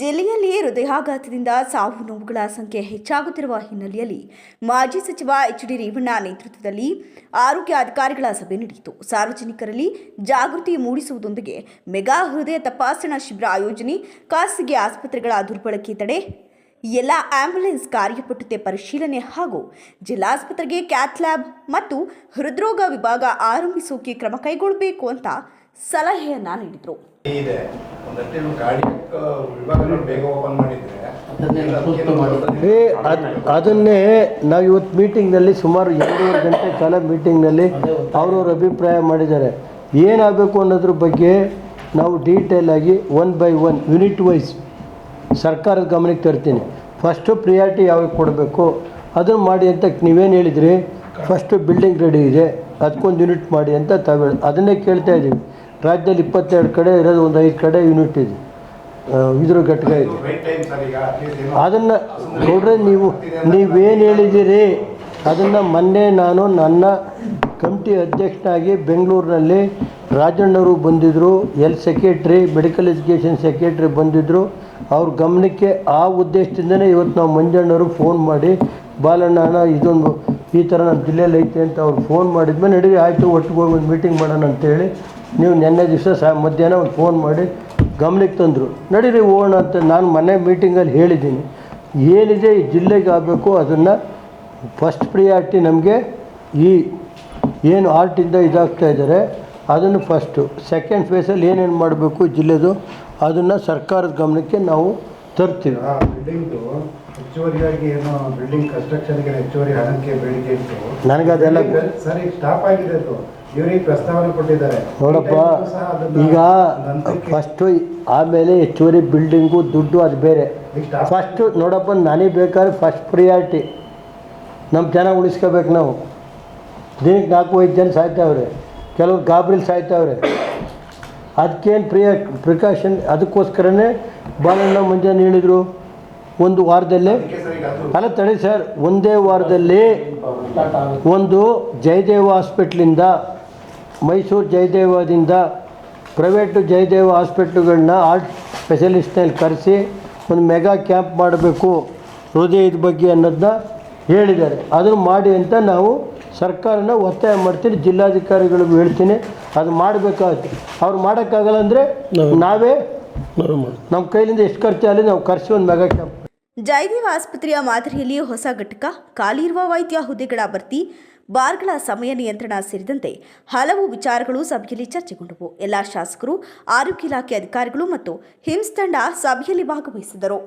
ಜಿಲ್ಲೆಯಲ್ಲಿ ಹೃದಯಾಘಾತದಿಂದ ಸಾವು ನೋವುಗಳ ಸಂಖ್ಯೆ ಹೆಚ್ಚಾಗುತ್ತಿರುವ ಹಿನ್ನೆಲೆಯಲ್ಲಿ ಮಾಜಿ ಸಚಿವ ಎಚ್ ಡಿ ರೇವಣ್ಣ ನೇತೃತ್ವದಲ್ಲಿ ಆರೋಗ್ಯ ಅಧಿಕಾರಿಗಳ ಸಭೆ ನಡೆಯಿತು. ಸಾರ್ವಜನಿಕರಲ್ಲಿ ಜಾಗೃತಿ ಮೂಡಿಸುವುದೊಂದಿಗೆ ಮೆಗಾ ಹೃದಯ ತಪಾಸಣಾ ಶಿಬಿರ ಆಯೋಜನೆ, ಖಾಸಗಿ ಆಸ್ಪತ್ರೆಗಳ ದುರ್ಬಳಕೆ ತಡೆ, ಎಲ್ಲ ಆಂಬ್ಯುಲೆನ್ಸ್ ಕಾರ್ಯಪಟ್ಟತೆ ಪರಿಶೀಲನೆ ಹಾಗೂ ಜಿಲ್ಲಾಸ್ಪತ್ರೆಗೆ ಕ್ಯಾಥ್ಲ್ಯಾಬ್ ಮತ್ತು ಹೃದ್ರೋಗ ವಿಭಾಗ ಆರಂಭಿಸೋಕೆ ಕ್ರಮ ಕೈಗೊಳ್ಳಬೇಕು ಅಂತ ಸಲಹೆಯನ್ನು ನೀಡಿದರು. ಇದೆ. ಅದನ್ನೇ ನಾವು ಇವತ್ತು ಮೀಟಿಂಗ್ನಲ್ಲಿ ಸುಮಾರು ಎರಡೂವರೆ ಗಂಟೆ ಕಾಲ ಮೀಟಿಂಗ್ನಲ್ಲಿ ಅವ್ರವ್ರ ಅಭಿಪ್ರಾಯ ಮಾಡಿದ್ದಾರೆ. ಏನಾಗಬೇಕು ಅನ್ನೋದ್ರ ಬಗ್ಗೆ ನಾವು ಡೀಟೇಲ್ ಆಗಿ one by one unit wise ಸರ್ಕಾರದ ಗಮನಕ್ಕೆ ತರ್ತೀನಿ. ಫಸ್ಟು ಪ್ರಿಯಾರಿಟಿ ಯಾವಾಗ ಕೊಡಬೇಕು? ಅದನ್ನು ಮಾಡಿ ಅಂತ ನೀವೇನು ಹೇಳಿದ್ರಿ? ಫಸ್ಟು ಬಿಲ್ಡಿಂಗ್ ರೆಡಿ ಇದೆ. ಅದಕ್ಕೊಂದು ಯೂನಿಟ್ ಮಾಡಿ ಅಂತ ತಾವು ಅದನ್ನೇ ಕೇಳ್ತಾ ಇದ್ದೀವಿ ರಾಜ್ಯದಲ್ಲಿ ಇಪ್ಪತ್ತೆರಡು ಕಡೆ ಇರೋದು ಒಂದು ಐದು ಕಡೆ ಯೂನಿಟ್ ಇದೆ. ಇದ್ರ ಘಟಕ ಇದೆ ಅದನ್ನು ನೋಡ್ರೆ ನೀವು, ನೀವೇನು ಹೇಳಿದ್ದೀರಿ? ಅದನ್ನು ಮೊನ್ನೆ ನಾನು ನನ್ನ ಕಮಿಟಿ ಅಧ್ಯಕ್ಷನಾಗಿ ಬೆಂಗಳೂರಿನಲ್ಲಿ ರಾಜಣ್ಣವರು ಬಂದಿದ್ದರು ಎಲ್ ಸೆಕ್ರೆಟ್ರಿ ಮೆಡಿಕಲ್ ಎಜುಕೇಷನ್ ಸೆಕ್ರೆಟ್ರಿ ಬಂದಿದ್ದರು ಅವ್ರ ಗಮನಕ್ಕೆ ಆ ಉದ್ದೇಶದಿಂದನೇ ಇವತ್ತು ನಾವು ಮಂಜಣ್ಣವರು ಫೋನ್ ಮಾಡಿ, ಬಾಲಣ್ಣ ಇದೊಂದು ಈ ಥರ ನಮ್ಮ ಜಿಲ್ಲೆಯಲ್ಲಿ ಐತೆ ಅಂತ ಅವ್ರು ಫೋನ್ ಮಾಡಿದ್ಮೇಲೆ ನಡೀರಿ ಆಯಿತು, ಒಟ್ಟಿಗೆ ಹೋಗಿ ಒಂದು ಮೀಟಿಂಗ್ ಮಾಡೋಣ ಅಂತೇಳಿ ನೀವು ನೆನ್ನೆ ದಿವಸ ಸಾ ಮಧ್ಯಾಹ್ನ ಒಂದು ಫೋನ್ ಮಾಡಿ ಗಮನಕ್ಕೆ ತಂದರು. ನಡೀರಿ ಓಣ ಅಂತ ನಾನು ಮನೆ ಮೀಟಿಂಗಲ್ಲಿ ಹೇಳಿದ್ದೀನಿ. ಏನಿದೆ ಈ ಜಿಲ್ಲೆಗೆ ಆಗಬೇಕು ಅದನ್ನು ಫಸ್ಟ್ ಪ್ರಿಯಾರಿಟಿ ನಮಗೆ ಈ ಏನು ಆರ್ಟಿಂದ ಇದಾಗ್ತಾ ಇದ್ದಾರೆ ಅದನ್ನು ಫಸ್ಟು ಸೆಕೆಂಡ್ ಫೇಸಲ್ಲಿ ಏನೇನು ಮಾಡಬೇಕು ಜಿಲ್ಲೆದು ಅದನ್ನು ಸರ್ಕಾರದ ಗಮನಕ್ಕೆ ನಾವು ತರ್ತೀವಿ. ಆ ಬಿಲ್ಡಿಂಗ್ದು ಹೆಚ್ಚುವರಿಯಾಗಿ ಏನು ಬಿಲ್ಡಿಂಗ್ ಕನ್ಸ್ಟ್ರಕ್ಷನ್ಗೆ ಹೆಚ್ಚುವರಿ ಹಣಕ್ಕೆ ಬೇಡಿಕೆ ಇತ್ತು. ನನಗೆ ಅದೆಲ್ಲ ಸರಿ ಸ್ಟಾಪ್ ಆಗಿದೆ ಅದು. ನೋಡಪ್ಪ ಈಗ ಫಸ್ಟು ಆಮೇಲೆ ಹೆಚ್ಚುವರಿ ಬಿಲ್ಡಿಂಗು ದುಡ್ಡು ಅದು ಬೇರೆ. ಫಸ್ಟು ನೋಡಪ್ಪ ನನಗೆ ಬೇಕಾದ್ರೆ ಫಸ್ಟ್ ಪ್ರಿಯಾರಿಟಿ ನಮ್ಮ ಜನ ಉಳಿಸ್ಕೋಬೇಕು ನಾವು. ದಿನಕ್ಕೆ ನಾಲ್ಕು ಐದು ಜನ ಸಾಯ್ತಾವ್ರೆ. ಕೆಲವ್ರು ಗಾಬರಿಲಿ ಸಾಯ್ತಾವ್ರೆ. ಅದಕ್ಕೇನು ಪ್ರಿಯ ಪ್ರಿಕಾಷನ್ ಅದಕ್ಕೋಸ್ಕರನೇ ಬಾಲಣ್ಣ ಮುಂಜಾನೆ ಹೇಳಿದರು ಒಂದು ವಾರದಲ್ಲೇ ಅಲ್ಲ ತಡಿ ಸರ್ ಒಂದೇ ವಾರದಲ್ಲಿ ಒಂದು ಜಯದೇವ ಹಾಸ್ಪಿಟ್ಲಿಂದ ಮೈಸೂರು ಜಯದೇವದಿಂದ ಪ್ರೈವೇಟು ಜಯದೇವ ಹಾಸ್ಪಿಟ್ಲುಗಳನ್ನ ಆರ್ಟ್ ಸ್ಪೆಷಲಿಸ್ಟ್ನಲ್ಲಿ ಕರೆಸಿ ಒಂದು ಮೆಗಾ ಕ್ಯಾಂಪ್ ಮಾಡಬೇಕು ಹೃದಯದ ಬಗ್ಗೆ ಅನ್ನೋದನ್ನ ಹೇಳಿದ್ದಾರೆ. ಅದನ್ನು ಮಾಡಿ ಅಂತ ನಾವು ಸರ್ಕಾರನ ಒತ್ತಾಯ ಮಾಡ್ತೀನಿ ಜಿಲ್ಲಾಧಿಕಾರಿಗಳಿಗೂ ಹೇಳ್ತೀನಿ. ಅದು ಮಾಡಬೇಕಾಗುತ್ತೆ. ಅವ್ರು ಮಾಡೋಕ್ಕಾಗಲ್ಲ ಅಂದರೆ ನಾವೇ ನಮ್ಮ ಕೈಲಿಂದ ಎಷ್ಟು ಖರ್ಚು ಆಗಲಿ ನಾವು ಖರ್ಚು ಒಂದು ಮೆಗಾ ಕ್ಯಾಂಪ್ ಜಯದೇವ ಆಸ್ಪತ್ರೆಯ ಮಾದರಿಯಲ್ಲಿ ಹೊಸ ಘಟಕ ಖಾಲಿ ಇರುವ ವೈದ್ಯ ಹುದ್ದೆಗಳ ಭರ್ತಿ ಬಾರ್ಗಳ ಸಮಯ ನಿಯಂತ್ರಣ ಸೇರಿದಂತೆ ಹಲವು ವಿಚಾರಗಳು ಸಭೆಯಲ್ಲಿ ಚರ್ಚೆಗೊಂಡವು. ಎಲ್ಲ ಶಾಸಕರು, ಆರೋಗ್ಯ ಇಲಾಖೆ ಅಧಿಕಾರಿಗಳು ಮತ್ತು ಹಿಮ್ಸ್ ತಂಡ ಸಭೆಯಲ್ಲಿ ಭಾಗವಹಿಸಿದರು.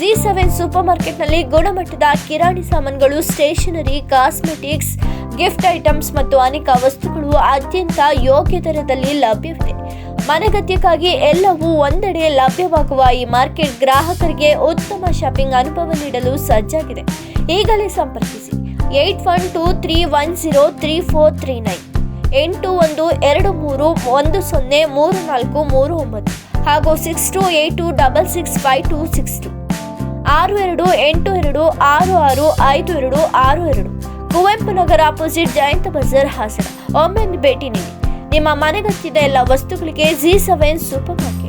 ಜಿ ಸೆವೆನ್ ಸೂಪರ್ ಮಾರ್ಕೆಟ್ನಲ್ಲಿ ಗುಣಮಟ್ಟದ ಕಿರಾಣಿ ಸಾಮಾನುಗಳು, ಸ್ಟೇಷನರಿ, ಕಾಸ್ಮೆಟಿಕ್ಸ್, ಗಿಫ್ಟ್ ಐಟಮ್ಸ್ ಮತ್ತು ಅನೇಕ ವಸ್ತುಗಳು ಅತ್ಯಂತ ಯೋಗ್ಯ ದರದಲ್ಲಿ ಲಭ್ಯವಿದೆ. ಮನೆಗತ್ಯಕ್ಕಾಗಿ ಎಲ್ಲವೂ ಒಂದೆಡೆ ಲಭ್ಯವಾಗುವ ಈ ಮಾರ್ಕೆಟ್ ಗ್ರಾಹಕರಿಗೆ ಉತ್ತಮ ಶಾಪಿಂಗ್ ಅನುಭವ ನೀಡಲು ಸಜ್ಜಾಗಿದೆ. ಈಗಲೇ ಸಂಪರ್ಕಿಸಿ. Eight one two three one zero three four three nine. ಎಂಟು ಒಂದು ಎರಡು ಮೂರು ಒಂದು ಸೊನ್ನೆ ಮೂರು ನಾಲ್ಕು ಮೂರು ಒಂಬತ್ತು ಹಾಗೂ six two eight two double six five two six two. ಆರು ಎರಡು ಎಂಟು ಎರಡು ಆರು ಆರು ಐದು ಎರಡು ಆರು ಎರಡು. ಕುವೆಂಪು ನಗರ ಅಪೋಸಿಟ್ ಜಯಂತ ಬಜಾರ್ ಹಾಸನ. ಒಮ್ಮೆ ಭೇಟಿ ನೀಡಿ. ನಿಮ್ಮ ಮನೆಗತ್ತಿದ ಎಲ್ಲ ವಸ್ತುಗಳಿಗೆ ಜಿ ಸೆವೆನ್ ಸೂಪರ್ ಮಾರ್ಕೆಟ್